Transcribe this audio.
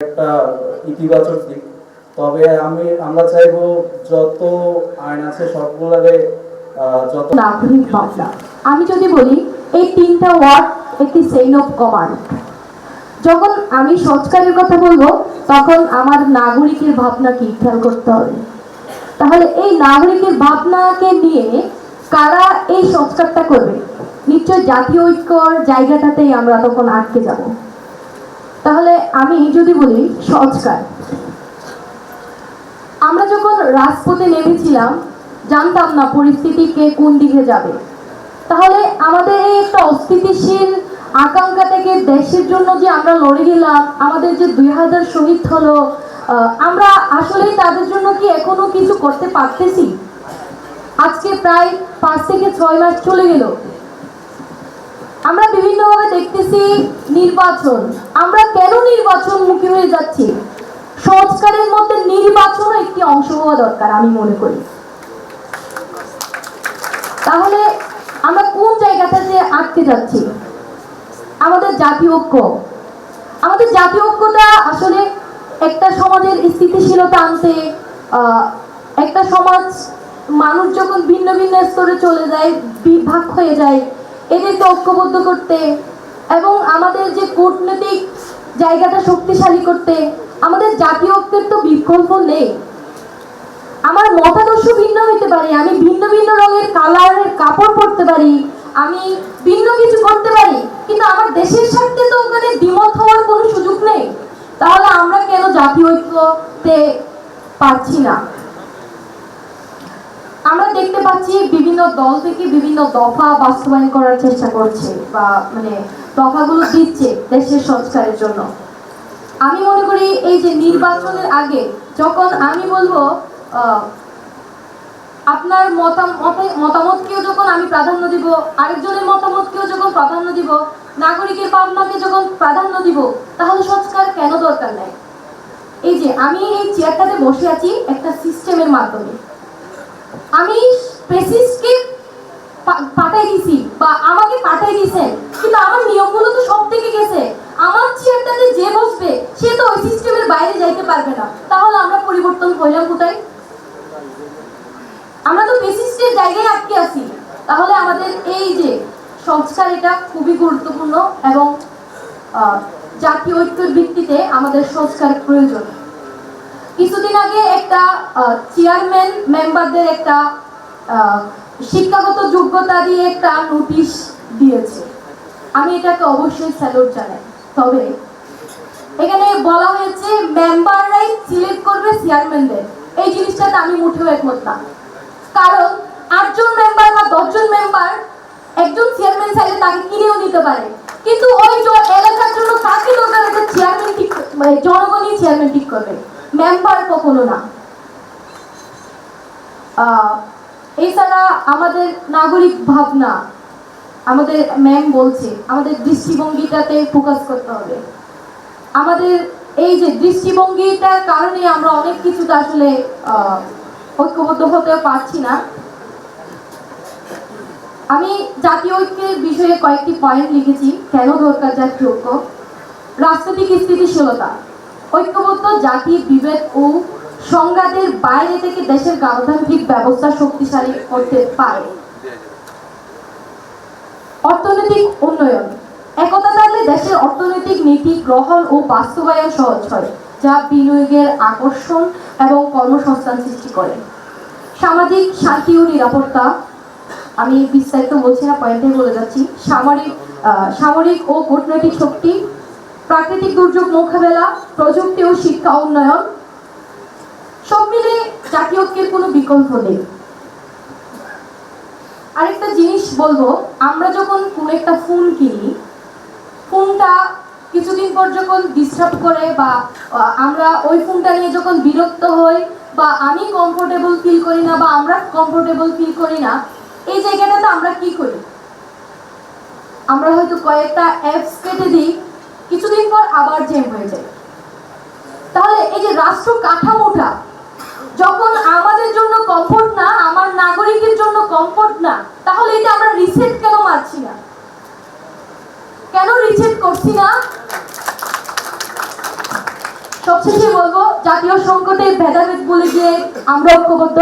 একটা ইতিবাচক দিক। তবে আমি আমরা চাইব যত আইন আছে সবগুলোরে আহ, যত নাগরিক ভাবনা আমি যদি বলি এই তিনটা ওয়ার্ড একটি সেইন অফ কমান্ড যখন আমি সংস্কারের কথা বলব তখন আমার নাগরিকের ভাবনা কি খেয়াল করতে হবে। তাহলে এই নাগরিকের ভাবনাকে নিয়ে কারা এই সংস্কারটা করবে? নিশ্চয় জাতীয় ঐক্যর জায়গাটাতেই আমরা তখন আটকে যাব। আমি যদি বলি সংস্কার আমরা যখন রাজপথে নেমেছিলাম, জানতাম না পরিস্থিতি কে কোন দিকে যাবে। তাহলে আমাদের এই একটা অস্থিতিশীল আকাঙ্ক্ষা থেকে দেশের জন্য যে আমরা লড়ে গেলাম, আমাদের যে দুই হাজার শহীদ হলো আমরা আসলেই তাদের জন্য কি এখনও কিছু করতে পারতেছি? আজকে প্রায় পাঁচ থেকে ছয় মাস চলে গেল। আমরা বিভিন্নভাবে দেখতেছি নির্বাচন। আমরা কেন নির্বাচন মুখী হয়ে যাচ্ছি? সংস্কারের মধ্যে নির্বাচনও একটি অংশ হওয়া দরকার, আমি মনে করি। তাহলে আমরা কোন জায়গাটাতে আটকে যাচ্ছি? আমাদের জাতীয় ঐক্য। আমাদের জাতীয় ঐক্যটা আসলে একটা সমাজের স্থিতিশীলতা আনতে একটা সমাজ মানুষ যখন ভিন্ন ভিন্ন স্তরে চলে যায়, বিভাগ হয়ে যায় এদেরকে ঐক্যবদ্ধ করতে এবং আমাদের যে কূটনৈতিক জায়গাটা শক্তিশালী করতে, আমাদের জাতীয় ঐক্যের তো বিকল্প নেই। আমার মতাদর্শ ভিন্ন হইতে পারে, আমি ভিন্ন ভিন্ন রঙের কালারের কাপড় পরতে পারি, আমি ভিন্ন কিছু করতে পারি, কিন্তু আমার দেশের স্বার্থে তো ওখানে দ্বিমত হওয়ার কোনো সুযোগ নেই। তাহলে আমরা কেন জাতীয় ঐক্যতে পারছি না? পাচ্ছি বিভিন্ন দল থেকে বিভিন্ন দফা বাস্তবায়ন করার চেষ্টা করছে বা মানে দফাগুলো দিচ্ছে দেশের সংস্কারের জন্য। আমি মনে করি এই যে নির্বাচনের আগে যখন আমি বলব আপনার মতামত মতামতকেও যখন আমি প্রাধান্য দিব, আরেকজনের মতামতকেও যখন প্রাধান্য দিব, নাগরিকের ভাবনাকে যখন প্রাধান্য দিব, তাহলে সংস্কার কেন দরকার নেই? এই যে আমি এই চেয়ারটাতে বসে আছি একটা সিস্টেমের মাধ্যমে। আমি প্রেসিসকে পাঠাই দিছি বা আমাকে পাঠাই দিয়েছেন কিন্তু আমার নিয়মগুলো তো সব থেকে গেছে। আমার চেয়ারটাতে যে বসবে, সে তো ওই সিস্টেমের বাইরে যাইতে পারবে না। তাহলে আমরা পরিবর্তন হইলাম কোথায়? আমরা তো বেসিস্টের জায়গায় আটকে আছি। তাহলে আমাদের এই যে সংস্কার, এটা খুবই গুরুত্বপূর্ণ এবং জাতীয় ঐক্যের ভিত্তিতে আমাদের সংস্কার প্রয়োজন। কিছুদিন আগে একটা চেয়ারম্যান মেম্বারদের একটা শিক্ষাগত যোগ্যতা দিয়ে একটা নোটিশ দিয়েছে। আমি এটাকে অবশ্যই স্যালুট জানাই। তবে এখানে বলা হয়েছে মেম্বাররাই সিলেক্ট করবে চেয়ারম্যানদের এই জিনিসটাতে আমি মুঠেও একমত না। কারণ আটজন মেম্বার বা দশজন মেম্বার একজন চেয়ারম্যান চাইলে তাকে কিনেও নিতে পারে। কিন্তু ওই এলাকার জন্য কাকে দরকার একটা চেয়ারম্যান ঠিক মানে জনগণই চেয়ারম্যান ঠিক করবে। মেম্বার কখনো না। এছাড়া আমাদের নাগরিক ভাবনা, আমাদের ম্যাম বলছে, আমাদের দৃষ্টিভঙ্গিটাতে ফোকাস করতে হবে। আমাদের এই যে দৃষ্টিভঙ্গিটার কারণে আমরা অনেক কিছুতে আসলে ঐক্যবদ্ধ হতে পারছি না। আমি জাতীয় ঐক্যের বিষয়ে কয়েকটি পয়েন্ট লিখেছি, কেন দরকার জাতীয় ঐক্য? রাজনৈতিক স্থিতিশীলতা, ঐক্যবদ্ধ জাতির বিভেদ ও সংঘাতের বাইরে থেকে দেশের গণতান্ত্রিক ব্যবস্থা শক্তিশালী করতে পারে। অর্থনৈতিক উন্নয়ন। একতা থাকলে দেশের অর্থনৈতিক নীতি গ্রহণ ও বাস্তবায়ন সহজ হয়, যা বিনিয়োগের আকর্ষণ এবং কর্মসংস্থান সৃষ্টি করে। সামাজিক, শান্তি ও নিরাপত্তা। আমি বিস্তারিত বলছি না পয়েন্টে বলে যাচ্ছি। সামরিক সামরিক ও কূটনৈতিক শক্তি, প্রাকৃতিক দুর্যোগ মোকাবেলা, প্রযুক্তি ও শিক্ষা উন্নয়ন জাতীয় ঐক্যের কোনো বিকল্প নেই। আরেকটা জিনিস বলব, আমরা যখন কোনো একটা ফোন কিনি ফোনটা কিছুদিন পর যখন ডিস্টার্ব করে বা আমরা ওই ফোনটা নিয়ে যখন বিরক্ত হই বা আমি কমফোর্টেবল ফিল করি না বা আমরা কমফোর্টেবল ফিল করি না, এই জায়গাটাতে আমরা কি করি? আমরা হয়তো কয়েকটা অ্যাপস কেটে দিই, কিছুদিন পর আবার জেম হয়ে যায়। তাহলে এই যে রাষ্ট্র কাঠামোটা কমফোর্ট না, তাহলে এটা আমরা রিসেট কেন মারছি না? কেন রিসেট করছি না? সবশেষে বলব, জাতীয় সংকটে ভেদাভেদ বলে যে আমরা ঐক্যবদ্ধ